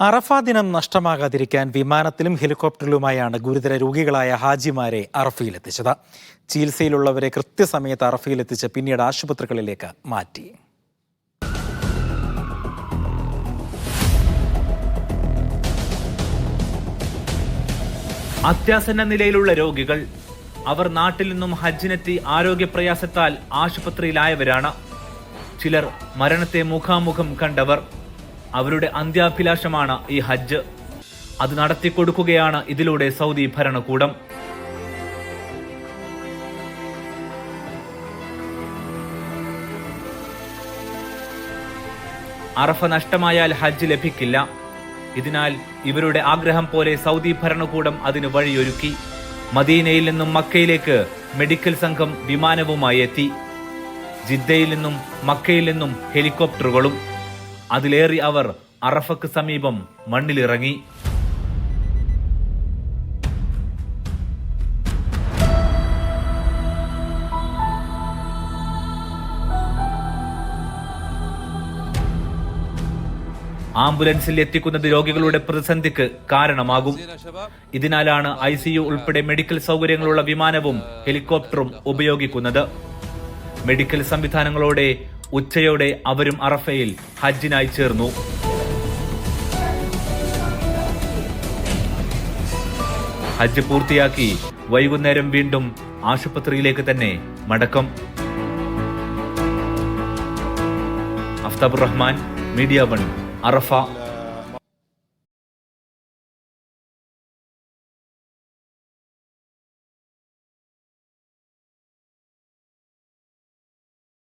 അറഫ ദിനം നഷ്ടമാകാതിരിക്കാൻ വിമാനത്തിലും ഹെലികോപ്റ്ററിലുമായാണ് ഗുരുതര രോഗികളായ ഹാജിമാരെ അറഫയിലെത്തിച്ചത്. ചികിത്സയിലുള്ളവരെ കൃത്യസമയത്ത് അറഫയിലെത്തിച്ച് പിന്നീട് ആശുപത്രികളിലേക്ക് മാറ്റി. അത്യാസന്ന നിലയിലുള്ള രോഗികൾ അവർ നാട്ടിൽ നിന്നും ഹജ്ജിനെത്തി ആരോഗ്യപ്രയാസത്താൽ ആശുപത്രിയിലായവരാണ്. ചിലർ മരണത്തെ മുഖാമുഖം കണ്ടവർ. അവരുടെ അന്ത്യാഭിലാഷമാണ് ഈ ഹജ്ജ്. അത് നടത്തിക്കൊടുക്കുകയാണ് ഇതിലൂടെ സൗദി ഭരണകൂടം. അറഫ നഷ്ടമായാൽ ഹജ്ജ് ലഭിക്കില്ല. ഇതിനാൽ ഇവരുടെ ആഗ്രഹം പോലെ സൗദി ഭരണകൂടം അതിന് വഴിയൊരുക്കി. മദീനയിൽ നിന്നും മക്കയിലേക്ക് മെഡിക്കൽ സംഘം വിമാനവുമായി എത്തി. ജിദ്ദയിൽ നിന്നും മക്കയിൽ നിന്നും ഹെലികോപ്റ്ററുകളും അതിലേറി അവർ അറഫക്ക് സമീപം മണ്ണിലിറങ്ങി. ആംബുലൻസിൽ എത്തിക്കുന്നത് രോഗികളുടെ പ്രതിസന്ധിക്ക് കാരണമാകും. ഇതിനാലാണ് ഐ സി യു ഉൾപ്പെടെ മെഡിക്കൽ സൗകര്യങ്ങളുള്ള വിമാനവും ഹെലികോപ്റ്ററും ഉപയോഗിക്കുന്നത്. മെഡിക്കൽ സംവിധാനങ്ങളോടെ ഉച്ചയോടെ അവരും അറഫയിൽ ഹജ്ജിനായി ചേർന്നു. ഹജ്ജ് പൂർത്തിയാക്കി വൈകുന്നേരം വീണ്ടും ആശുപത്രിയിലേക്ക് തന്നെ മടക്കം. അഫ്താബുർ റഹ്മാൻ മീഡിയ വൺ അറഫ.